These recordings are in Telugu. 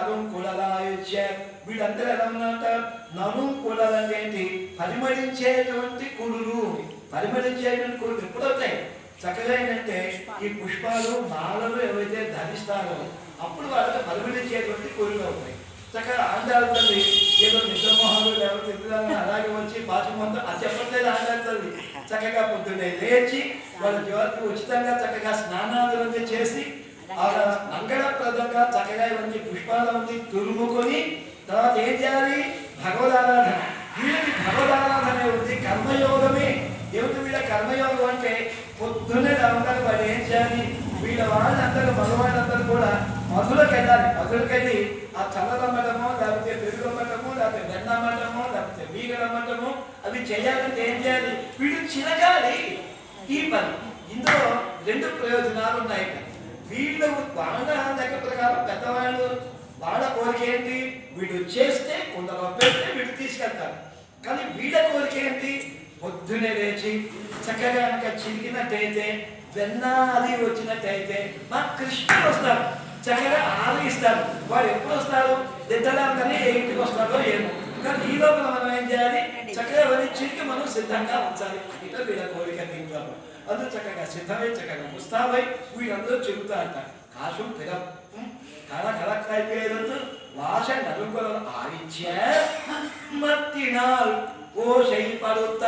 నరం కుడలాయుష్య వీళ్ళందరూ ఎలా ఉన్నట నరు అంటే ఏంటి పరిమళించేటువంటి కుడులు. పరిమళించేటువంటి కుడులు ఎప్పుడు అవుతాయి చక్కగా ఏంటంటే ఈ పుష్పాలు మాలలు ఏవైతే ధరిస్తారో అప్పుడు వాళ్ళకి పరిమళించేటువంటి కుడులు అవుతాయి. చక్కగా ఆంధ్రాల తల్లి ఏదో నిద్రమోహాలు లేకపోతే అలాగే వచ్చి బాత్రూమ్ అది చెప్పట్లేదు ఆంధ్రాల తల్లి. చక్కగా పొద్దున్నే లేచి వాళ్ళ జీవాలకు ఉచితంగా చక్కగా స్నానాదులన్నీ చేసి వాళ్ళ అంగ మంగళప్రదంగా చక్కగా ఇవన్నీ పుష్పాలన్నీ తురుముకొని తర్వాత ఏం చేయాలి? భగవదారాధన. వీళ్ళకి భగవదారాధన ఉంది. కర్మయోగమే. ఏమిటి వీళ్ళ కర్మయోగం అంటే? పొద్దున్నే నమ్మకాలు వాళ్ళు ఏం చేయాలి? వీళ్ళ వాళ్ళందరూ మగవాళ్ళందరూ కూడా మధులకు వెళ్ళాలి. మధులకు వెళ్ళి ఆ చల్లదమ్మటము లేకపోతే పెరుగమ్మటమో లేకపోతే వెన్నమ్మటమో లేకపోతే వీగడమ్మటము అవి చేయాలంటే ఏం చేయాలి? వీళ్ళు చిరగాలి ఈ పని. ఇందులో రెండు ప్రయోజనాలు ఉన్నాయి. వీళ్ళు బాగా ప్రకారం పెద్దవాళ్ళు వాళ్ళ కోరిక ఏంటి? వీడు చేస్తే కొందరు పెడితే వీడు తీసుకెళ్తారు కానీ వీళ్ళ కోరిక ఏంటి? పొద్దునే లేచి చక్కగా కనుక చిరిగినట్టయితే వెన్న అది వచ్చినట్టయితే మా కృష్ణుడు వస్తారు చక్కగా ఆదరిస్తారు వాడు ఎప్పుడు వస్తారు దిద్దడానికి ఏ ఇంటికి వస్తాడో ఏమో. కానీ ఈ లోపల మనం ఏం చేయాలి? చక్కగా అవన్నీ చిరికి మనం సిద్ధంగా ఉంచాలి. ఇట్లా వీళ్ళ కోరిక తింటాము అందులో చక్కగా సిద్ధమై చక్కగా ముస్తాబై వీళ్ళందరూ అంటారు కాశం పిర కళ కళక్కైపోయేదంతా వాస నలుగురు ఆవిచ్య మత్తినాల్ ఓషై పడుత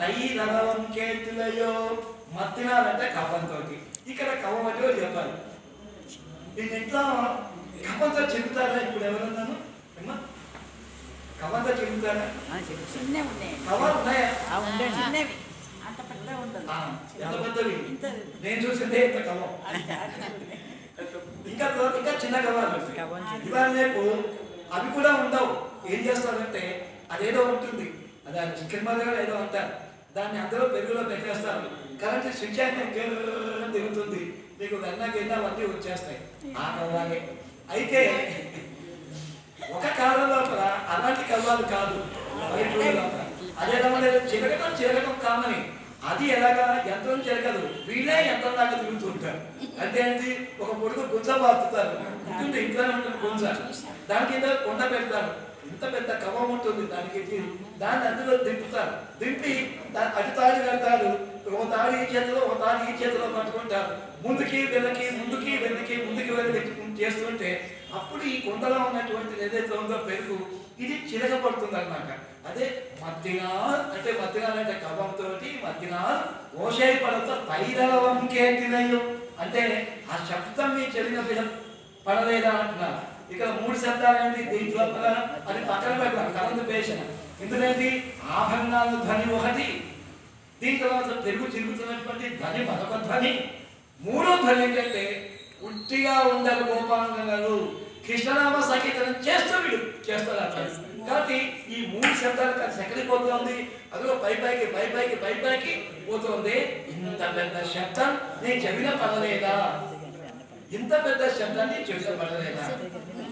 తైరవం కేతులయో మత్తినాల్ అంటే కవ్వంతో ఇక్కడ అంటే ఒకటి చెప్పాలి. ఇది ఇంట్లో కవ్వంతో చెబుతారా ఇప్పుడు ఎవరన్నాను? కవ్వంతో చెబుతారా? ఉన్నాయి? ఆ, ఎంత పెద్దవి? నేను చూసిందే ఇంత కవ్వం. ఇంకా ఇంకా చిన్న చిన్న. ఇవాళ రేపు అవి కూడా ఉండవు. ఏం చేస్తారంటే అదేదో ఉంటుంది. ఆ చికెన్ మదర్ ఏదో అంటారు. దాన్ని అందరూ పెరుగులో పెట్టేస్తారు. కరెంట్ స్విచ్ గర్రని తిరుగుతుంది. మీకు వెన్న గిన్న అవన్నీ వచ్చేస్తాయి. ఆ కవ్వాలే. అయితే ఒక కాలం లోపల అలాంటి కవ్వాలు కాదు. అదే రమ్మని చిరగటం చిరగటం కామని. అది ఎలాగా? యంత్రం జరగదు. వీళ్ళే యంత్రం దాకా తిరుగుతుంటారు అంటే ఏంటి? ఒక పొడుగు గుంజ బాతుతారు ఉంటుంది ఇంట్లోనే ఉంటుంది గుంజ. దాని కింద కొండ పెడతారు. ఇంత పెద్ద కవం ఉంటుంది దానికి దాన్ని అందులో దింపుతారు. దింపి అటు తాడి కడతారు. ఒక తాడి ఈ చేతిలో ఒక తాడి ఈ చేతిలో పట్టుకుంటారు. ముందుకి వెనక్కి ముందుకి వెనక్కి ముందుకి వెళ్ళి చేస్తుంటే అప్పుడు ఈ కొండలో ఉన్నటువంటి ఏదైతే ఉందో పెరుగు ఇది చిరగబడుతుంది అనమాట అదే మద్దినాల్ అంటే మద్దినాల్ అంటే కవం మద్దినాల్ ఓషై పడత తైరలవం కేంటినయ్యు అంటే ఆ శబ్దం మీ చెవిన విన పడలేదా అంటున్నారు. ఇక్కడ మూడు శబ్దాలు ఏంటి? దీంట్లో పద అది పక్కన పెట్టాలి కలందు పేషణ ఎందుకంటే ఆభరణాల ధ్వని ఒకటి దీని తర్వాత తెలుగు తిరుగుతున్నటువంటి ధ్వని మరొక ధ్వని. మూడో ధ్వని ఏంటంటే ఉట్టిగా ఉండాలి గోపాంగనలు. కృష్ణనామ సంగీతం చేస్తూ వీడు చేస్తారు అట్లా కాబట్టి ఈ మూడు శబ్దాలు కలిసి ఎక్కడికి పోతుంది అదిలో పై పైకి పై పైకి పై పైకి పోతుంది ఇంత పెద్ద శబ్దం నేను చెవిన పడలేదా ఇంత పెద్ద శబ్దాన్ని చెవిన పడలేదా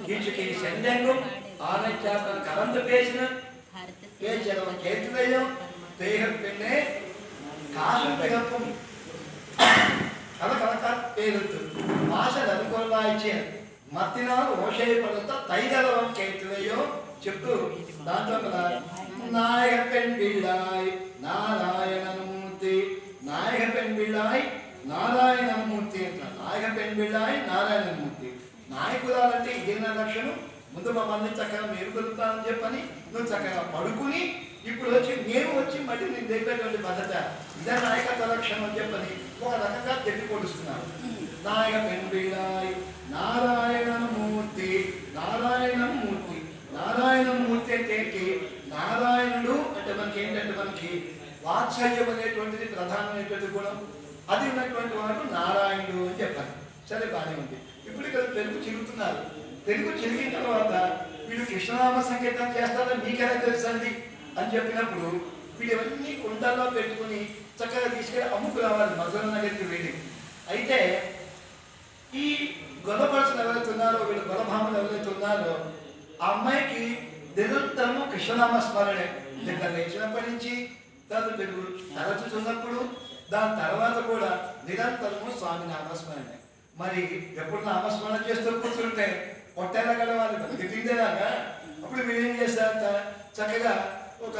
కీచుకి శండంగం ఆనందాపన కరంత పేసిన కేచరం కేతుదయం ఓషయ పడంత తైదలవం కేతుదయం చెప్తూ దాంట్లో కదా నాయక పెన్ బిళ్ళాయ్ నారాయణమూర్తి. నాయక పెన్ బిళ్ళాయ్ నారాయణమూర్తి అంటారు నాయక పెన్ బిళ్ళాయ్ నారాయణమూర్తి. నాయకురాలంటే ఇదేనా లక్షణం ముందు మమ్మల్ని చక్కగా మేలుకొలుపుతానని చెప్పని నువ్వు చక్కగా పడుకుని ఇప్పుడు వచ్చి మేము వచ్చి మళ్ళీ నేను దగ్గరటువంటి భద్రత ఇదే నాయకత్వ లక్షణం అని చెప్పని ఒక రకంగా తెప్పి పొడుస్తున్నారు నాయక పెంబిళాయ్ నారాయణమూర్తి నారాయణమూర్తి నారాయణమూర్తి అంటే ఏంటి? నారాయణుడు అంటే మనకి ఏంటంటే మనకి వాత్సల్యం అనేటువంటిది ప్రధానమైనటువంటి గుణం. అది ఉన్నటువంటి వాడు నారాయణుడు అని చెప్పారు సరే బాగానే ఉంది. ఇప్పుడు ఇక్కడ తెలుగు చిరుగుతున్నారు తెలుగు చిరిగిన తర్వాత వీళ్ళు కృష్ణనామ సంకీర్తన చేస్తారని మీకెలా తెలుసండి? అని చెప్పినప్పుడు వీళ్ళు ఇవన్నీ కుండల్లో పెట్టుకుని చక్కగా తీసుకెళ్ళి అమ్ముకు రావాలి మధుర నగరికి వెళ్ళి అయితే ఈ గొల్లపరచులు ఎవరైతే ఉన్నారో వీళ్ళు గొల్లభాములు ఎవరైతే ఉన్నారో ఆ అమ్మాయికి నిరంతరము కృష్ణనామ స్మరణే నిద్ర లేచినప్పటి నుంచి తర్వాత తెలుగు చూసినప్పుడు దాని తర్వాత కూడా నిరంతరము స్వామి నామస్మరణే మరి ఎప్పుడు నామస్మరణ చేస్తూ కూర్చుంటే పొట్టేలా గడవాలి మనకి తిండేలాగా అప్పుడు మీరు ఏం చేస్తారంట చక్కగా ఒక